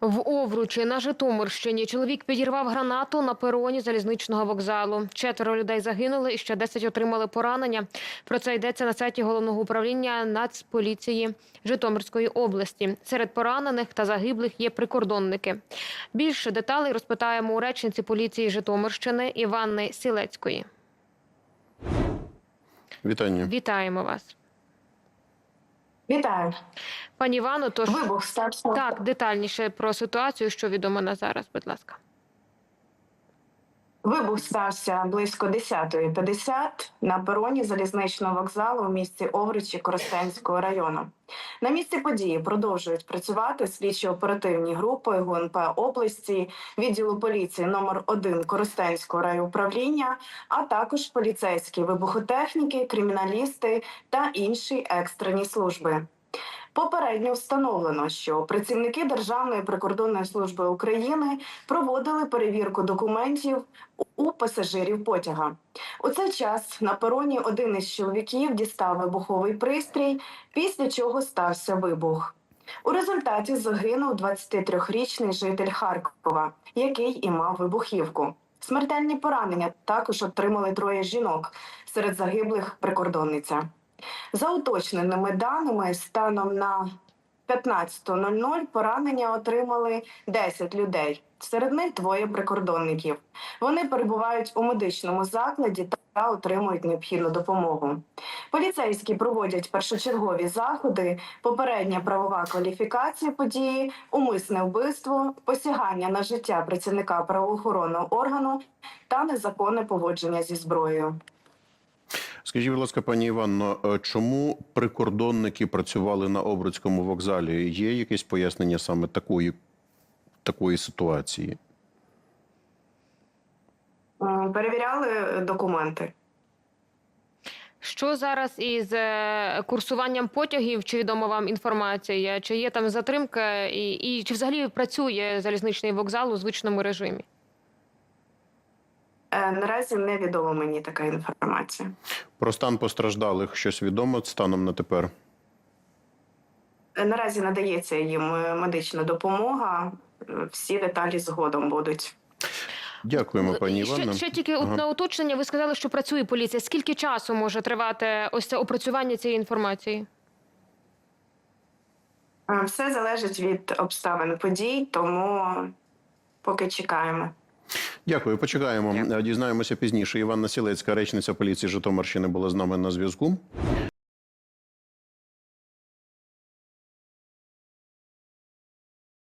В Овручі на Житомирщині чоловік підірвав гранату на пероні залізничного вокзалу. Четверо людей загинули і ще 10 отримали поранення. Про це йдеться на сайті головного управління Нацполіції Житомирської області. Серед поранених та загиблих є прикордонники. Більше деталей розпитаємо у речниці поліції Житомирщини Іванни Сілецької. Вітання. Вітаємо вас, Вітаю. Пані Івано. Тож Вибух стався. так детальніше про ситуацію, що відомо на зараз. Будь ласка. Вибух стався близько 10.50 на пероні залізничного вокзалу у місті Овричі Коростенського району. На місці події продовжують працювати слідчо-оперативні групи ГУНП області, відділу поліції номер 1 Коростенського райуправління, а також поліцейські вибухотехніки, криміналісти та інші екстрені служби. Попередньо встановлено, що працівники Державної прикордонної служби України проводили перевірку документів у пасажирів потяга. У цей час на пероні один із чоловіків дістав вибуховий пристрій, після чого стався вибух. У результаті загинув 23-річний житель Харкова, який і мав вибухівку. Смертельні поранення також отримали троє жінок серед загиблих прикордонниця. За уточненими даними, станом на 15.00 поранення отримали 10 людей. Серед них двоє прикордонників. Вони перебувають у медичному закладі та отримують необхідну допомогу. Поліцейські проводять першочергові заходи, попередня правова кваліфікація події, умисне вбивство, посягання на життя працівника правоохоронного органу та незаконне поводження зі зброєю. Скажіть, будь ласка, пані Іванно, е, чому прикордонники працювали на Обрудському вокзалі? Є якесь пояснення саме такої, такої ситуації? Перевіряли документи. Що зараз із е, курсуванням потягів? Чи відома вам інформація? Чи є там затримка, і, і чи взагалі працює залізничний вокзал у звичному режимі? Е, Наразі невідома мені така інформація. Про стан постраждалих щось відомо станом на тепер? Е, Наразі надається їм е, медична допомога. Всі деталі згодом будуть. Дякуємо, пані ще, ще тільки Ага. на уточнення. Ви сказали, що працює поліція. Скільки часу може тривати ось це опрацювання цієї інформації? Все залежить від обставин подій, тому поки чекаємо. Дякую, почекаємо. Дякую. Дізнаємося пізніше. Іванна Сілецька, речниця поліції Житомирщини, була з нами на зв'язку.